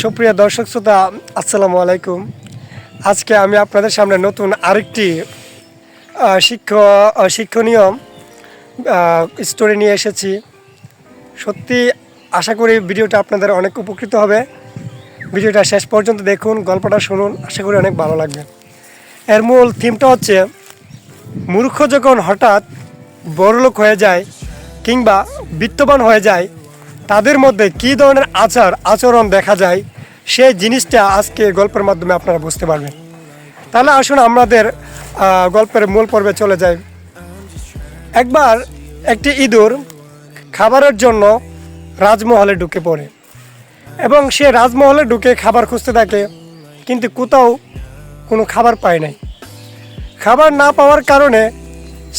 সুপ্রিয় দর্শক শ্রোতা, আসসালামু আলাইকুম। আজকে আমি আপনাদের সামনে নতুন আরেকটি শিক্ষ শিক্ষণীয় স্টোরি নিয়ে এসেছি। সত্যি আশা করি ভিডিওটা আপনাদের অনেক উপকৃত হবে। ভিডিওটা শেষ পর্যন্ত দেখুন, গল্পটা শুনুন, আশা করি অনেক ভালো লাগবে। এর মূল থিমটা হচ্ছে, মূর্খ যখন হঠাৎ বড়লোক হয়ে যায় কিংবা বিত্তবান হয়ে যায় তাদের মধ্যে কী ধরনের আচার, আচরণ দেখা যায়, সেই জিনিসটা আজকে গল্পের মাধ্যমে আপনারা বুঝতে পারবেন। তাহলে আসুন আমাদের গল্পের মূল পর্বে চলে যাই। একবার একটি ইঁদুর খাবারের জন্য রাজমহলে ঢুকে পড়ে এবং সে রাজমহলে ঢুকে খাবার খুঁজতে থাকে, কিন্তু কোথাও কোনো খাবার পায় নাই। খাবার না পাওয়ার কারণে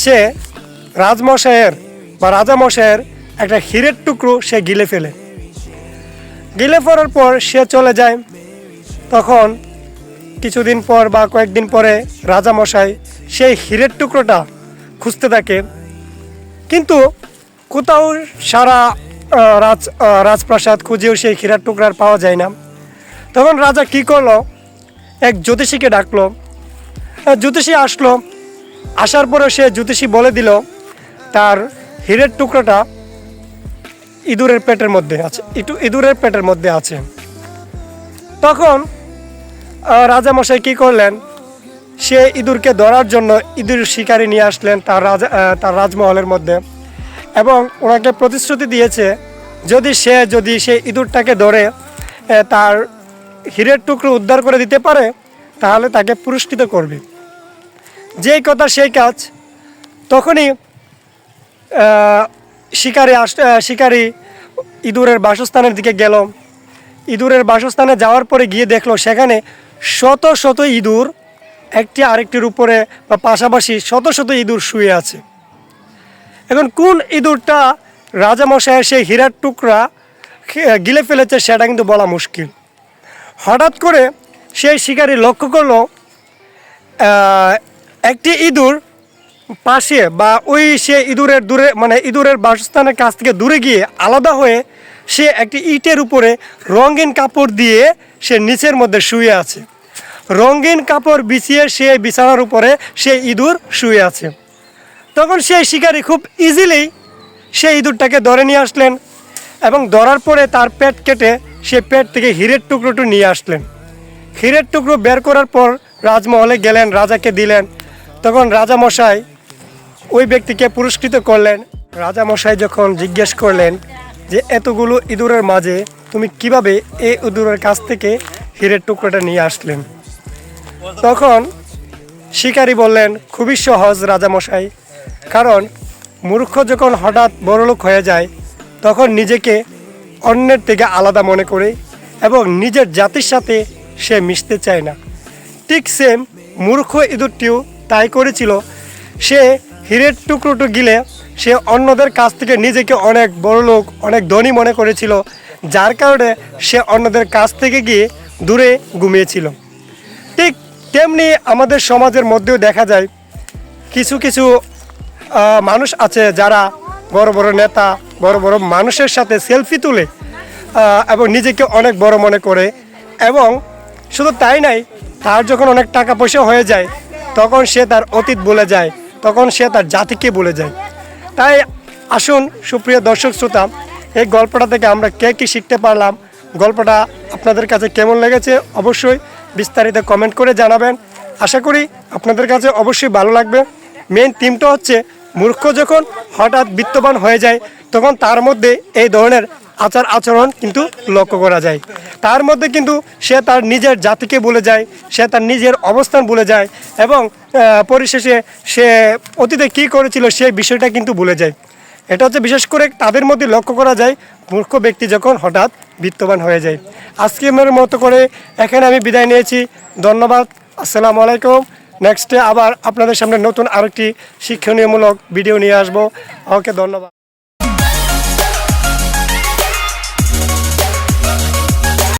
সে রাজমশাইয়ের বা রাজামশাইয়ের একটা হীরের টুকরো সে গিলে ফেলে। গিলে ফেলার পর সে চলে যায়। তখন কিছুদিন পর বা কয়েকদিন পরে রাজামশাই সেই হীরের টুকরোটা খুঁজতে থাকে কিন্তু কোথাও সারা রাজ রাজপ্রাসাদ খুঁজেও সেই হীরার টুকরার পাওয়া যায় না। তখন রাজা কি করল? এক জ্যোতিষীকে ডাকলো। জ্যোতিষী আসলো। আসার পরে সে জ্যোতিষী বলে দিল, তার হীরের টুকরোটা ইঁদুরের পেটের মধ্যে আছে, একটু ইঁদুরের পেটের মধ্যে আছে। তখন রাজামশাই কি করলেন? সে ইঁদুরকে ধরার জন্য ইঁদুর শিকারি নিয়ে আসলেন তার রাজা তার রাজমহলের মধ্যে এবং ওনাকে প্রতিশ্রুতি দিয়েছে, যদি সে যদি সে ইঁদুরটাকে ধরে তার হীরের টুকরো উদ্ধার করে দিতে পারে, তাহলে তাকে পুরস্কৃত করবে। যেই কথা সেই কাজ, তখনই শিকারি আস শিকারি ইঁদুরের বাসস্থানের দিকে গেল। ইঁদুরের বাসস্থানে যাওয়ার পরে গিয়ে দেখল সেখানে শত শত ইঁদুর একটি আরেকটির উপরে বা পাশাপাশি শত শত ইঁদুর শুয়ে আছে। এখন কোন ইঁদুরটা রাজামশাইয়ের সেই হীরার টুকরা গিলে ফেলেছে সেটা কিন্তু বলা মুশকিল। হঠাৎ করে সেই শিকারি লক্ষ্য করল একটি ইঁদুর পাশে বা ওই সে ইঁদুরের দূরে মানে ইঁদুরের বাসস্থানের কাছ থেকে দূরে গিয়ে আলাদা হয়ে সে একটি ইটের উপরে রঙিন কাপড় দিয়ে সে নিচের মধ্যে শুয়ে আছে। রঙিন কাপড় বিছিয়ে সে বিছানার উপরে সে ইঁদুর শুয়ে আছে। তখন সেই শিকারী খুব ইজিলি সেই ইঁদুরটাকে ধরে নিয়ে আসলেন এবং ধরার পরে তার পেট কেটে সে পেট থেকে হীরের টুকরোটু নিয়ে আসলেন। হীরের টুকরো বের করার পর রাজমহলে গেলেন, রাজাকে দিলেন। তখন রাজামশাই ওই ব্যক্তিকে পুরস্কৃত করলেন। রাজামশাই যখন জিজ্ঞেস করলেন যে, এতগুলো ইঁদুরের মাঝে তুমি কীভাবে এই ইঁদুরের কাছ থেকে হীরের টুকরোটা নিয়ে আসলেন? তখন শিকারী বললেন, খুবই সহজ রাজামশাই, কারণ মূর্খ যখন হঠাৎ বড়লোক হয়ে যায়, তখন নিজেকে অন্যের থেকে আলাদা মনে করে এবং নিজের জাতির সাথে সে মিশতে চায় না। ঠিক সেম মূর্খ ইঁদুরটিও তাই করেছিল। সে হীরের টুকরোটু গিলে সে অন্যদের কাছ থেকে নিজেকে অনেক বড় লোক, অনেক ধনী মনে করেছিল, যার কারণে সে অন্যদের কাছ থেকে গিয়ে দূরে ঘুমিয়েছিল। ঠিক তেমনি আমাদের সমাজের মধ্যেও দেখা যায়, কিছু কিছু মানুষ আছে যারা বড় বড় নেতা, বড় বড় মানুষের সাথে সেলফি তুলে এবং নিজেকে অনেক বড় মনে করে এবং শুধু তাই নাই, তার যখন অনেক টাকা পয়সা হয়ে যায়, তখন সে তার অতীত বলে যায় তখন সে তার জাতিকে বলে যায়। তাই আসুন, সুপ্রিয় দর্শক শ্রোতা, এই গল্পটা থেকে আমরা কে কী শিখতে পারলাম, গল্পটা আপনাদের কাছে কেমন লেগেছে অবশ্যই বিস্তারিত কমেন্ট করে জানাবেন। আশা করি আপনাদের কাছে অবশ্যই ভালো লাগবে। মেন থিমটা হচ্ছে, মূর্খ যখন হঠাৎ বিত্তবান হয়ে যায়, তখন তার মধ্যে এই ধরনের আচার আচরণ কিন্তু লক্ষ্য করা যায়। তার মধ্যে কিন্তু সে তার নিজের জাতিকে বলে যায়, সে তার নিজের অবস্থান বলে যায় এবং পরিশেষে সে অতীতে কী করেছিল সেই বিষয়টা কিন্তু বলে যায়। এটা হচ্ছে বিশেষ করে তাদের মধ্যে লক্ষ্য করা যায়, মূর্খ ব্যক্তি যখন হঠাৎ বিত্তবান হয়ে যায়। আজকে আমার মতো করে এখানে আমি বিদায় নিয়েছি। ধন্যবাদ। আসসালামু আলাইকুম। নেক্সটে আবার আপনাদের সামনে নতুন আরেকটি শিক্ষণীয়মূলক ভিডিও নিয়ে আসব। ওকে, ধন্যবাদ।